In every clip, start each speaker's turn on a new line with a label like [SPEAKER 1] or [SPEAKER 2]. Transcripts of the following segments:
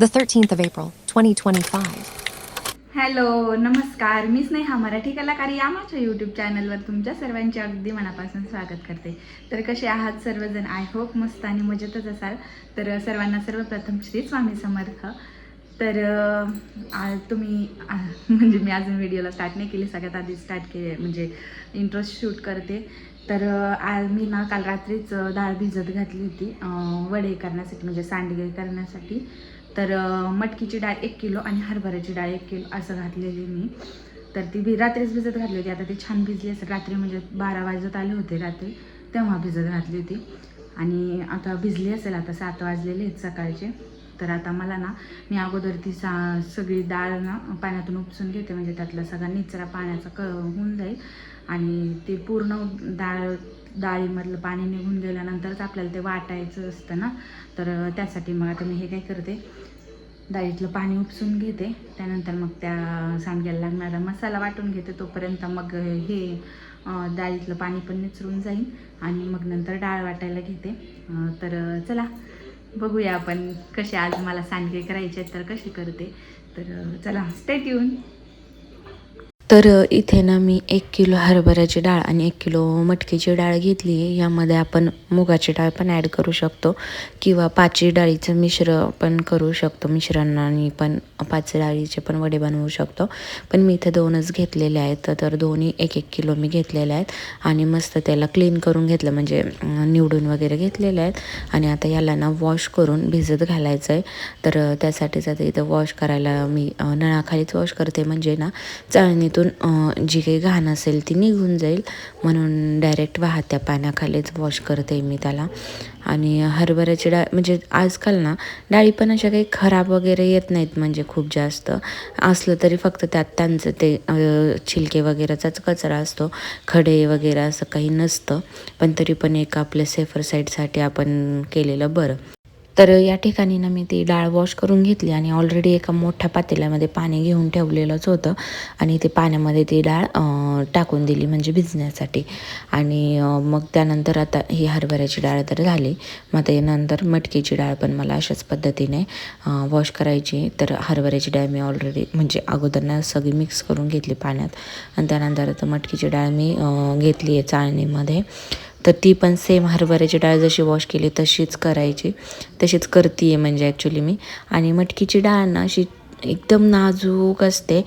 [SPEAKER 1] the 13th of April, 2025.
[SPEAKER 2] Hello नमस्कार. मी स्नेहा मराठी कलाकार या माझ्या यूट्यूब चॅनलवर तुमच्या सर्वांचे अगदी मनापासून स्वागत करते. तर कसे आहात सर्वजण? आय होप मस्त आणि मजेतच असाल. तर सर्वांना सर्वप्रथम श्री स्वामी समर्थ. तर आज तुम्ही म्हणजे मी अजून व्हिडिओला स्टार्ट नाही केली. सगळ्यात आधी स्टार्ट केले म्हणजे इंटरेस्ट शूट करते. तर आज मी ना काल रात्रीच डाळ भिजत घातली होती. वडे करण्यासाठी म्हणजे सांडगे करण्यासाठी. तर मटकीची डाळ एक किलो आणि हरभऱ्याची डाळ एक किलो असं घातलेली मी. तर ती भी रात्रीच भिजत घातली होती. आता ती छान भिजली असेल. रात्री म्हणजे बारा वाजत आले होते रात्री. तेव्हा भिजत घातली होती. आणि आता भिजली असेल. आता सात वाजलेले आहेत सकाळचे. तर आता मला ना मी अगोदर ती सा सगळी डाळ ना पाण्यातून उपसून घेते. म्हणजे त्यातला सगळा निचरा पाण्याचा क होऊन जाईल. आणि ते पूर्ण डाळ डाळीमधलं पाणी निघून गेल्यानंतरच आपल्याला ते वाटायचं असतं ना. तर त्यासाठी मग आता मी हे काय करते डाळीतलं पाणी उपसून घेते. त्यानंतर मग त्या सांडग्याला लागणारा मसाला वाटून घेते. तोपर्यंत मग हे डाळीतलं पाणी पण निचरून जाईल आणि मग नंतर डाळ वाटायला घेते. तर चला बघूया आपण कसे आज मला सांडगे करायचे आहेत तर कसे करते. तर चला स्टेट येऊन
[SPEAKER 3] तर इथे ना मी एक किलो हरभऱ्याची डाळ आणि एक किलो मटकीची डाळ घेतली आहे. यामध्ये आपण मुगाची डाळ पण ॲड करू शकतो किंवा पाची डाळीचं मिश्र पण करू शकतो. मिश्रणाने पण पाच डाळीचे पण वडे बनवू शकतो. पण मी इथे दोनच घेतलेले आहेत. तर दोन्ही एक एक किलो मी घेतलेले आहेत आणि मस्त त्याला क्लीन करून घेतलं. म्हणजे निवडून वगैरे घेतलेले आहेत. आणि आता याला ना वॉश करून भिजत घालायचं आहे. तर त्यासाठीच आता इथं वॉश करायला मी नळाखालीच वॉश करते. म्हणजे ना चाळणीत त्यातून जी काही घाण असेल ती निघून जाईल. म्हणून डायरेक्ट वाहत्या पाण्याखालीच वॉश करते मी त्याला. आणि हरभऱ्याची डाळ म्हणजे आजकाल ना डाळी पण अशा काही खराब वगैरे येत नाहीत म्हणजे खूप जास्त. असलं तरी फक्त त्यात त्यांचं ते छिलके वगैरेचाच कचरा असतो. खडे वगैरे असं काही नसतं. पण तरी पण एक आपल्या सेफर साईडसाठी आपण केलेलं बरं. तर या ठिकाणी ना मी ती डाळ वॉश करून घेतली आणि ऑलरेडी एका मोठ्या पातेल्यामध्ये पाणी घेऊन ठेवलेलंच होतं. आणि ते पाण्यामध्ये ती डाळ टाकून दिली म्हणजे भिजण्यासाठी. आणि मग त्यानंतर आता ही हरभऱ्याची डाळ तर झाली. मग ते नंतर मटकीची डाळ पण मला अशाच पद्धतीने वॉश करायची. तर हरभऱ्याची डाळ मी ऑलरेडी म्हणजे अगोदर ना सगळी मिक्स करून घेतली पाण्यात. आणि त्यानंतर आता मटकीची डाळ मी घेतली आहे चाळणीमध्ये. तर ती पण सेम हरभऱ्याची डाळ जशी वॉश केली तशीच करायची. तशीच करते आहे म्हणजे ॲक्च्युली मी. आणि मटकीची डाळ ना अशी एकदम नाजूक असते.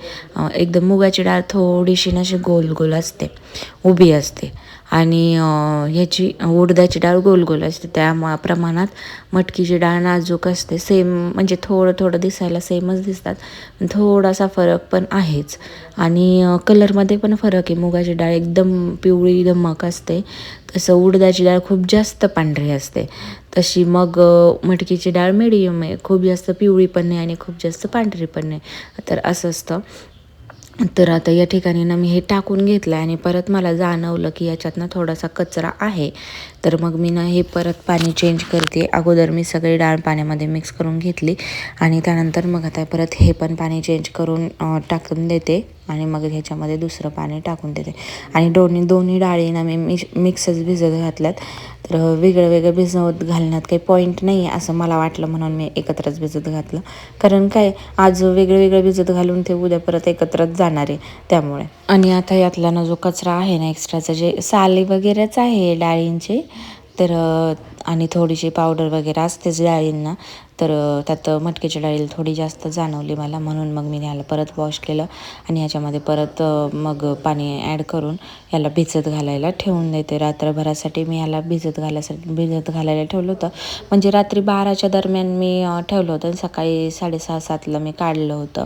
[SPEAKER 3] एकदम मुगाची डाळ थोडीशी ना अशी गोल गोल असते. उभी असते. आणि ह्याची उडदाची डाळ गोल गोल असते. त्या प्रमाणात मटकीची डाळ नाजूक असते. सेम म्हणजे थोडं थोडं दिसायला सेमच दिसतात. थोडासा फरक पण आहेच. आणि कलरमध्ये पण फरक आहे. मुगाची डाळ एकदम पिवळी धमक असते. तसं उडदाची डाळ खूप जास्त पांढरी असते. तशी मग मटकीची डाळ मिडियम आहे. खूप जास्त पिवळी पण नाही आणि खूप जास्त पांढरी पण नाही. तर असं असतं. तर आता या ठिकाणी ना मी हे टाकून घेतलं आणि परत मला जाणवलं की याच्यातनं थोडासा कचरा आहे. तर मग मी ना हे परत पाणी चेंज करते. अगोदर मी सगळी डाळ पाण्यामध्ये मिक्स करून घेतली आणि त्यानंतर मग आता परत हे पण पाणी चेंज करून टाकून देते आणि मग ह्याच्यामध्ये दुसरं पाणी टाकून देते. आणि दोन्ही दोन्ही डाळी ना मी मिक्स मिक्सच भिजत घातल्यात. तर वेगळं वेगळं भिजवत घालण्यात काही पॉईंट नाही आहे असं मला वाटलं म्हणून मी एकत्रच भिजत घातलं. कारण काय आज वेगळं वेगळं भिजत घालून ते उद्या परत एकत्रच जाणार आहे त्यामुळे. आणि आता यातला ना जो कचरा आहे ना एक्स्ट्राचा जे साली वगैरेच आहे डाळींचे तर आणि थोडीशी पावडर वगैरे असतेच डाळींना तर त्यात मटकीची डाळी थोडी जास्त जाणवली मला म्हणून मग मी ह्याला परत वॉश केलं आणि ह्याच्यामध्ये परत मग पाणी ॲड करून याला भिजत घालायला ठेवून देते. रात्रभरासाठी मी याला भिजत घालायसाठी भिजत घालायला ठेवलं होतं. म्हणजे रात्री बाराच्या दरम्यान मी ठेवलं होतं सकाळी साडेसहा सातला मी काढलं होतं.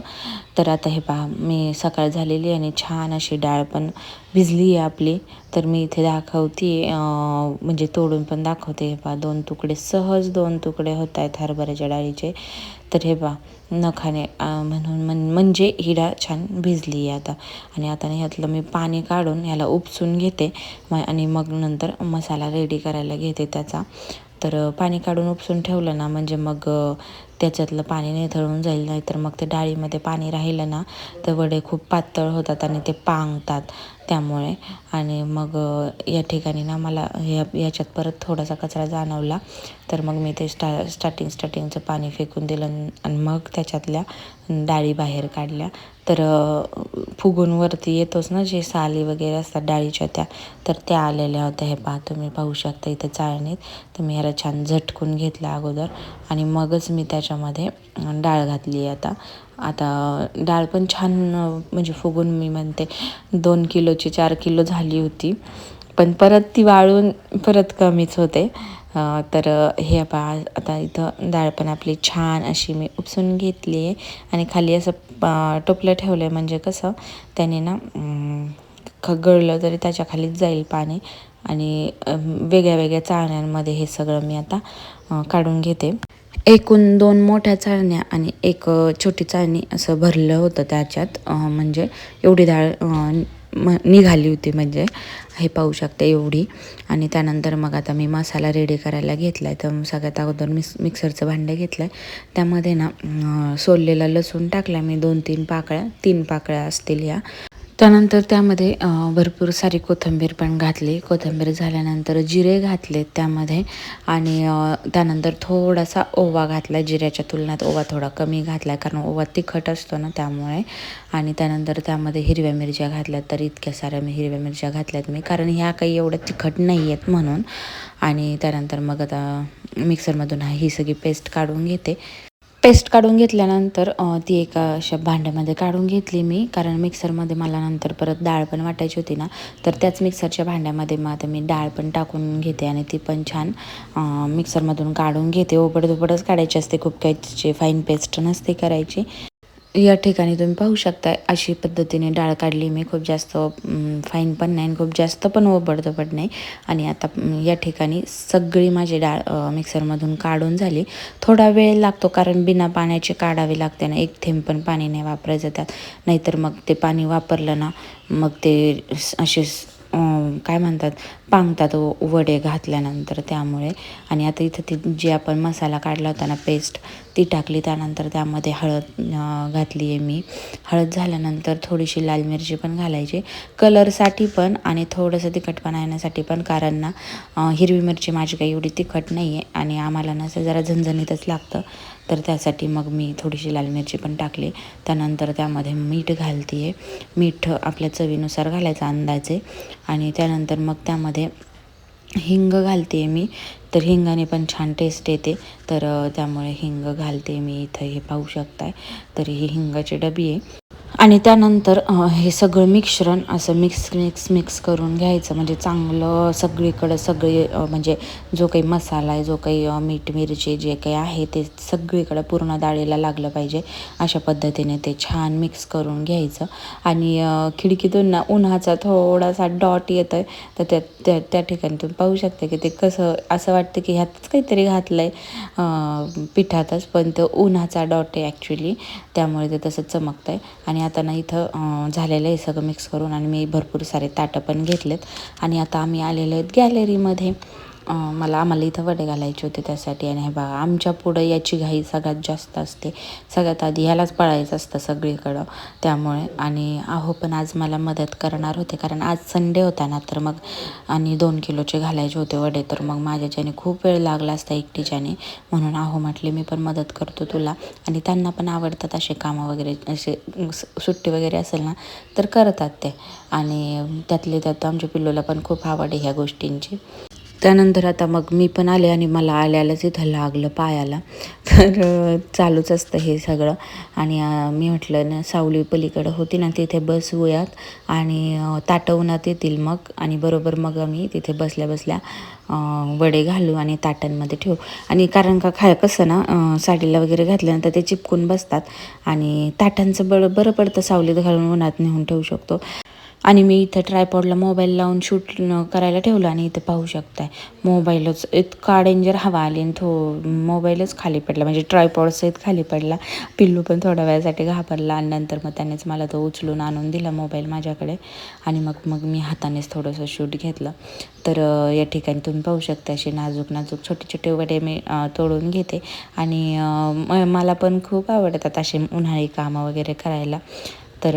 [SPEAKER 3] तर आता हे पहा मी सकाळ झालेली आणि छान अशी डाळ पण भिजली आहे आपली. तर मी इथे दाखवते म्हणजे तोडून पण दाखवते. हे पहा दोन तुकडे सहज दोन तुकडे होत आहेत हरभऱ्याच्या डाळीचे. तर हे पहा नखाने म्हणून म्हण म्हणजे ही डाळ छान भिजली आहे आता. आणि आता ह्यातलं मी पाणी काढून ह्याला उपसून घेते. आणि मग नंतर मसाला रेडी करायला घेते त्याचा. तर पाणी काढून उपसून ठेवलं ना म्हणजे मग त्याच्यातलं पाणी निथळून जाईल नाही तर मग ते डाळीमध्ये पाणी राहिलं ना तर वडे खूप पातळ होतात आणि ते पांगतात. त्यामुळे. आणि मग या ठिकाणी ना मला या याच्यात परत थोडासा कचरा जाणवला. तर मग मी ते स्टा स्टार्टिंग स्टार्टिंगचं पाणी फेकून दिलं आणि मग त्याच्यातल्या डाळी बाहेर काढल्या. तर फुगूनवरती फुगून वरती येतोच ना जे साली वगैरे असतात डाळीच्या त्या तर त्या आलेल्या होत्या. हे पहा तुम्ही पाहू शकता इथं चाळणीत. तर मी ह्याला छान झटकून घेतलं अगोदर. आणि मगच मी त्याच्यामध्ये डाळ घातली आता. आता डाळ पण छान म्हणजे फुगून मी म्हणते दोन किलोची चार किलो झाली होती. पण परत ती वाळून परत कमीच होते. तर हे पा आता इथं डाळ पण आपली छान अशी मी उपसून घेतली आहे. आणि खाली असं टोपलं ठेवलं आहे म्हणजे कसं त्याने ना ख गळलं तरी त्याच्या खालीच जाईल पाणी. आणि वेगळ्या वेगळ्या चाळण्यांमध्ये हे सगळं मी आता काढून घेते. एकूण दोन मोठ्या चाळण्या आणि एक छोटी चाळणी असं भरलं होतं त्याच्यात. म्हणजे एवढी डाळ म निघाली होती म्हणजे हे पाहू शकते एवढी. आणि त्यानंतर मग आता मी मसाला रेडी करायला घेतला आहे तर सगळ्यात अगोदर मिक्स मिक्सरचं भांडं घेतलं आहे त्यामध्ये ना सोललेला लसूण टाकला मी. दोन तीन पाकळ्या तीन पाकळ्या असतील या. त्यानंतर त्यामध्ये भरपूर सारी कोथिंबीर पण घातली. कोथिंबीर झाल्यानंतर जिरे घातले त्यामध्ये आणि त्यानंतर थोडासा ओवा घातला. जिऱ्याच्या तुलनेत ओवा थोडा कमी घातला कारण ओवा तिखट असतो ना त्यामुळे. आणि त्यानंतर त्यामध्ये हिरव्या मिरच्या घातल्या तर इतक्या साऱ्या मी हिरव्या मिरच्या घातल्यात मी. कारण ह्या काही एवढ्या तिखट नाही आहेत म्हणून. आणि त्यानंतर मग आता मिक्सरमधून हा ही सगळी पेस्ट काढून घेते. पेस्ट काढून घेतल्यानंतर ती एका अशा भांड्यामध्ये काढून घेतली मी. कारण मिक्सरमध्ये मला नंतर परत डाळ पण वाटायची होती ना तर त्याच मिक्सरच्या भांड्यामध्ये मग आता मी डाळ पण टाकून घेते आणि ती पण छान मिक्सरमधून काढून घेते. ओबडधोबडच काढायची असते. खूप काही तिची फाईन पेस्ट नसते करायची. या ठिकाणी तुम्ही पाहू शकता अशी पद्धतीने डाळ काढली. मी खूप जास्त फाईन पण नाही आणि खूप जास्त पण ओबडधोबड नाही. आणि आता या ठिकाणी सगळी माझी डाळ मिक्सरमधून काढून झाली. थोडा वेळ लागतो कारण बिना पाण्याची काढावी लागते ना. एक थेंब पण पाणी नाही वापरायचं त्यात. नाहीतर मग ते पाणी वापरलं ना मग ते असे काय म्हणतात पांगतात वडे घातल्यानंतर त्यामुळे. आणि आता इथं ती जी आपण मसाला काढला होता ना पेस्ट ती टाकली त्यानंतर त्यामध्ये हळद घातली आहे मी. हळद झाल्यानंतर थोडीशी लाल मिरची पण घालायची. कलरसाठी पण आणि थोडंसं तिखटपणा येण्यासाठी पण कारण ना हिरवी मिरची माझी काही एवढी तिखट नाही आहे आणि आम्हाला नसं जरा झणझणीतच लागतं. तर त्यासाठी मग मी थोडीशी लाल मिरची पण टाकली. त्यानंतर त्यामध्ये मीठ घालते आहे मीठ आपल्या चवीनुसार घालायचं अंदाजे. आणि त्यानंतर मग त्यामध्ये हिंग घालते मी. तर हिंगाने पण छान टेस्ट येते. तर त्यामुळे हिंग घालते मी. इथं हे पाहू शकताय. तर ही हिंगाची डबी आहे. आणि त्यानंतर हे सगळं मिश्रण असं मिक्स मिक्स मिक्स करून घ्यायचं. म्हणजे चांगलं सगळीकडं सगळे म्हणजे जो काही मसाला आहे जो काही मीठ मिरची जे काही आहे ते सगळीकडं पूर्ण डाळीला लागलं पाहिजे. अशा पद्धतीने ते छान मिक्स करून घ्यायचं. आणि खिडकीतून ना उन्हाचा थोडासा डॉट येतो आहे तर त्या त्या त्या ठिकाणी तुम्ही पाहू शकता की ते कसं असं वाटतं की ह्यातच काहीतरी घातलं आहे पिठातच. पण तो उन्हाचा डॉट आहे ॲक्च्युली त्यामुळे ते तसं चमकतं आहे आणि आता ना इथं झालेलं आहे सगळं मिक्स करून आणि मी भरपूर सारे ताटं पण घेतलेत. आणि आता आम्ही आलेलो आहेत गॅलरीमध्ये मला आम्हाला इथं वडे घालायचे होते त्यासाठी. आणि हे बघा आमच्या पुढं याची घाई सगळ्यात जास्त असते. सगळ्यात आधी ह्यालाच पळायचं असतं सगळीकडं. त्यामुळे आणि आहो पण आज मला मदत करणार होते. कारण आज संडे होता ना तर मग आणि दोन किलोचे घालायचे होते वडे. तर मग माझ्याच्याने खूप वेळ लागला असता एकटीच्याने. म्हणून आहो म्हटले मी पण मदत करतो तुला. आणि त्यांना पण आवडतात असे कामं वगैरे असे सुट्टी वगैरे असेल ना तर करतात ते. आणि त्यातले त्यात आमच्या पिल्लूला पण खूप आवड आहे ह्या गोष्टींची. त्यानंतर आता मग मी पण आले आणि मला आल्यालाच इथं लागलं पायाला. तर चालूच असतं हे सगळं. आणि मी म्हटलं ना सावली पलीकडं होती ना तिथे बसवूयात. आणि ताटवण्यात येतील मग. आणि बरोबर मग आम्ही तिथे बसल्या बसल्या वडे घालू आणि ताटांमध्ये ठेवू. आणि कारण का खाय कसं ना साडीला वगैरे घातल्यानंतर ते चिपकून बसतात. आणि ताटांचं बरं बरं पडतं सावलीत घालून उन्हात नेऊन ठेवू शकतो. आणि मी इथं ट्रायपॉडला मोबाईल लावून शूट करायला ठेवलं आणि इथं पाहू शकताय. मोबाईलच इतका डेंजर हवा आली आणि थो मोबाईलच खाली पडला. म्हणजे ट्रायपॉड सहित खाली पडला. पिल्लू पण थोड्या वेळासाठी घाबरला आणि नंतर मग त्यानेच मला तो उचलून आणून दिला मोबाईल माझ्याकडे. आणि मग मग मी हातानेच थोडंसं शूट घेतलं. तर या ठिकाणी तुम्ही पाहू शकता असे नाजूक नाजूक छोटे छोटे वडे मी तोडून घेते. आणि मला पण खूप आवडतात असे उन्हाळी कामं वगैरे करायला. तर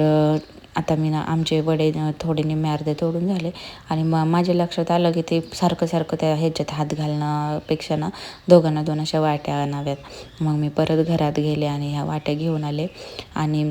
[SPEAKER 3] आता मी ना आमचे वडे थोडे निम्मे अर्धे तोडून झाले. आणि मग माझ्या लक्षात आलं की ते सारखं सारखं त्या ह्याच्यात हात घालण्यापेक्षा ना दोघांना दोन अशा वाट्या आणाव्यात. मग मी परत घरात गेले आणि ह्या वाट्या घेऊन आले. आणि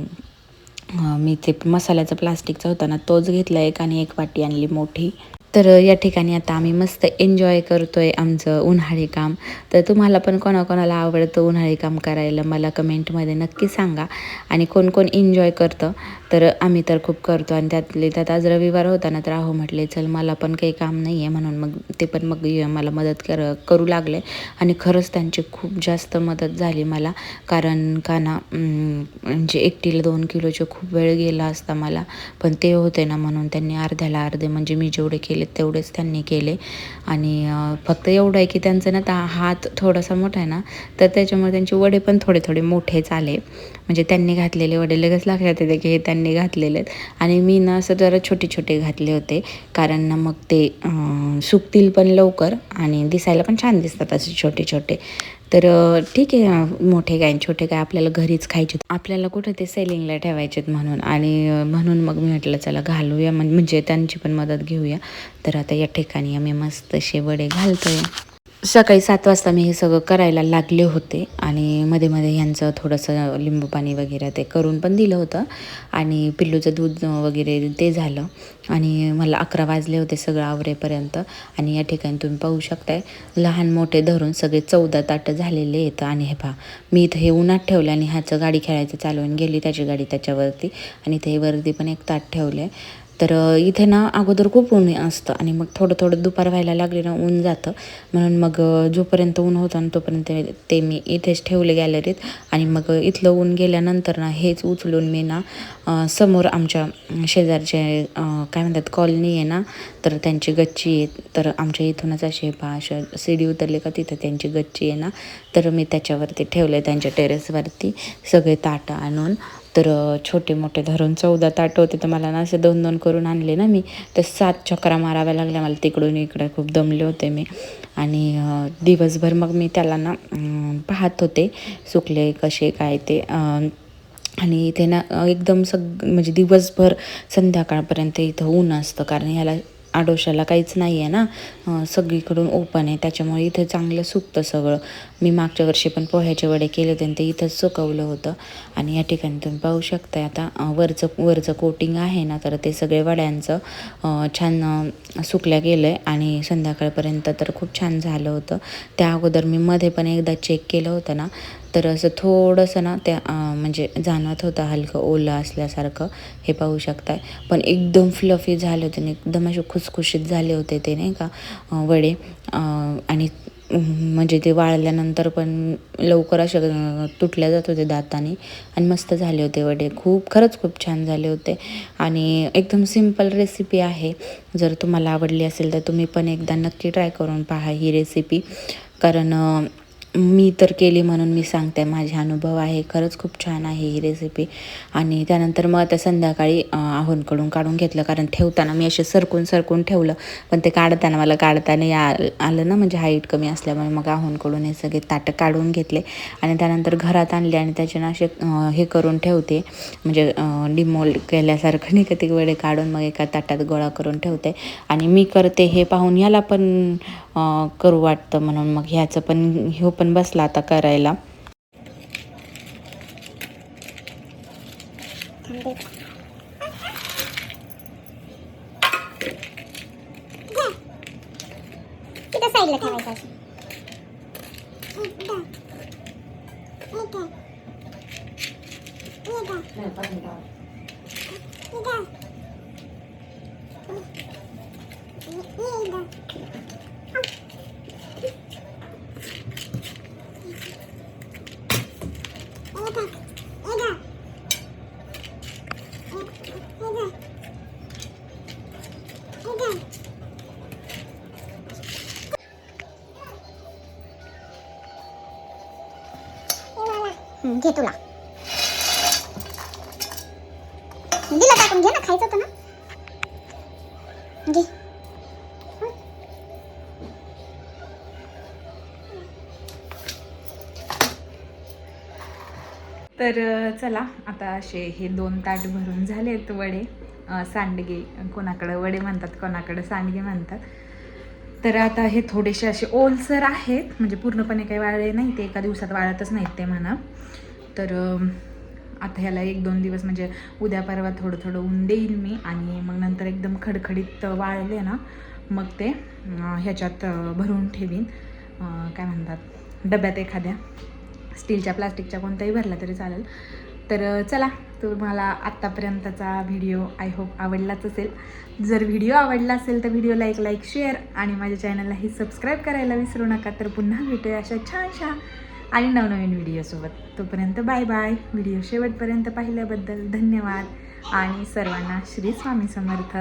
[SPEAKER 3] मी ते मसाल्याचा प्लास्टिकचा होता ना तोच घेतला एक आणि एक वाटी आणली मोठी. तर या ठिकाणी आता आम्ही मस्त एन्जॉय करतो आहे आमचं उन्हाळी काम. तर तुम्हाला पण कोणाकोणाला आवडतं उन्हाळी काम करायला मला कमेंटमध्ये नक्की सांगा. आणि कोण कोण एन्जॉय करतं तर आम्ही तर खूप करतो. आणि त्यातले त्यात आज रविवार होता ना तर अहो म्हटले चल मला पण काही काम नाही आहे म्हणून मग ते पण मग ये- मला मदत कर करू लागले. आणि खरंच त्यांची खूप जास्त मदत झाली मला. कारण का ना म्हणजे एकटीला दोन किलोचे खूप वेळ गेला असता मला. पण ते होते ना म्हणून त्यांनी अर्ध्याला अर्धे म्हणजे मी जेवढे केले तेवढेच त्यांनी केले. आणि फक्त एवढं आहे की त्यांचं ना ता हात थोडासा मोठा आहे ना तर त्याच्यामुळे त्यांचे वडे पण थोडे थोडे मोठेच आले म्हणजे त्यांनी घातलेले वडे लगेच लक्षात येते की हे त्यांनी घातलेले आहेत आणि मी ना असं जरा छोटे छोटे घातले होते. कारण ना मग ते सुकतील पण लवकर आणि दिसायला पण छान दिसतात असे छोटे छोटे तर ठीक आहे मोठे काय छोटे काय आपल्याला घरीच खायचे आपल्याला कुठं ते सेलिंगला ठेवायचेत म्हणून. आणि म्हणून मग मी म्हटलं चला घालूया. म्हणजे त्यांची पण मदत घेऊया. तर आता या ठिकाणी आम्ही मस्त असे वडे घालतोय. सकाळी सात वाजता मी हे सगळं करायला लागले होते आणि मध्ये मध्ये ह्यांचं थोडंसं लिंबू पाणी वगैरे ते करून पण दिलं होतं आणि पिल्लूचं दूध वगैरे ते झालं आणि मला अकरा वाजले होते सगळं आवरेपर्यंत आणि या ठिकाणी तुम्ही पाहू शकताय लहान मोठे धरून सगळे चौदा ताटं झालेले आहेत आणि हे पहा मी इथं हे उन्हात ठेवलं आणि ह्याचं गाडी खेळायचं चालवून गेली त्याची गाडी त्याच्यावरती आणि इथे वरती पण एक ताट ठेवलं आहे तर इथे ना अगोदर खूप ऊन असतं आणि मग थोडं थोडं दुपार व्हायला लागले ना ऊन जातं. म्हणून मग जोपर्यंत ऊन होतं ना तोपर्यंत ते मी इथेच ठेवले गॅलरीत आणि मग इथलं ऊन गेल्यानंतर ना हेच उचलून मी ना समोर आमच्या शेजारचे काय म्हणतात कॉलनी आहे ना तर त्यांची गच्ची आहे. तर आमच्या इथूनच असे बा अशा सीडी उतरले का तिथं त्यांची गच्ची आहे ना तर मी त्याच्यावरती ठेवले त्यांच्या टेरेसवरती सगळे ताटं आणून. तर छोटे मोठे धरून चौदा ताट होते तर मला ना असे दोन दोन करून आणले ना मी. तर सात चक्रा माराव्या लागल्या मला तिकडून इकडे. खूप दमले होते मी. आणि दिवसभर मग मी त्याला ना पाहत होते. सुकले कसे काय ते आणि इथे ना एकदम सग म्हणजे दिवसभर संध्याकाळपर्यंत इथं ऊन असतं. कारण ह्याला आडोशाला काहीच नाही आहे ना सगळीकडून ओपन आहे. त्याच्यामुळे इथं चांगलं सुकतं सगळं. मी मागच्या वर्षी पण पोह्याचे वडे केले होते आणि ते इथंच सुकवलं होतं. आणि या ठिकाणी तुम्ही पाहू शकता आता वरचं वरचं कोटिंग आहे ना तर ते सगळे वड्यांचं छान सुकल्या गेलं आहे आणि संध्याकाळपर्यंत तर खूप छान झालं होतं. त्या अगोदर मी मध्ये पण एकदा चेक केलं होतं ना. तर असं थोडंसं ना त्या म्हणजे जाणवत होतं हलकं ओलं असल्यासारखं हे पाहू शकताय. पण एकदम फ्लफी झाले होते आणि एकदम असे खुसखुशीत झाले होते ते नाही का वडे. आणि म्हणजे ते वाळल्यानंतर पण लवकर असे तुटल्या जात होते दाताने. आणि मस्त झाले होते वडे. खूप खरंच खूप छान झाले होते. आणि एकदम सिंपल रेसिपी आहे. जर तुम्हाला आवडली असेल तर तुम्ही पण एकदा नक्की ट्राय करून पहा ही रेसिपी कारण मी तर केली म्हणून मी सांगते माझे अनुभव आहे खरंच खूप छान आहे ही रेसिपी आणि त्यानंतर मग आता संध्याकाळी अं, आहोंकडून काढून घेतलं कारण ठेवताना मी असे सरकून सरकून ठेवलं पण ते काढताना मला काढताना या आ- आलं ना म्हणजे हाईट कमी असल्यामुळे मग आहोंकडून हे सगळे ताटं काढून घेतले. आणि त्यानंतर घरात आणले आणि त्याचे ना असे हे करून ठेवते. म्हणजे डिमोल्ड केल्यासारखं नाही का ते काढून मग एका ताटात गोळा करून ठेवते. आणि मी करते हे पाहून याला पण करू वाटतं म्हणून मग ह्याचं पण ह्यो पण बसला आता करायला.
[SPEAKER 4] तिथं ठेवायचं असं. हं, घे तुला
[SPEAKER 2] चला आता असे हे दोन ताट भरून झालेत वडे. सांडगे कोणाकडं वडे म्हणतात कोणाकडं सांडगे म्हणतात. तर आता हे थोडेसे असे ओलसर आहेत म्हणजे पूर्णपणे काही वाळले नाही ते एका दिवसात वाळतच नाहीत ते म्हणा. तर आता ह्याला एक दोन दिवस म्हणजे उद्या परवा थोडं थोडं ऊन देईन मी आणि मग नंतर एकदम खडखडीत वाळले ना मग ते ह्याच्यात भरून ठेवीन. काय म्हणतात डब्यात एखाद्या स्टीलच्या प्लास्टिकच्या कोणत्याही भरला तरी चालेल. तर चला तुम्हाला आत्तापर्यंतचा व्हिडिओ आय होप आवडलाच असेल. जर व्हिडिओ आवडला असेल तर व्हिडिओला एक लाईक शेअर आणि माझ्या चॅनललाही सबस्क्राईब करायला विसरू नका. तर पुन्हा भेटूया अशा छानशा आणि नवनवीन व्हिडिओसोबत तोपर्यंत बाय बाय व्हिडिओ शेवटपर्यंत पाहिल्याबद्दल धन्यवाद आणि सर्वांना श्री स्वामी समर्थ.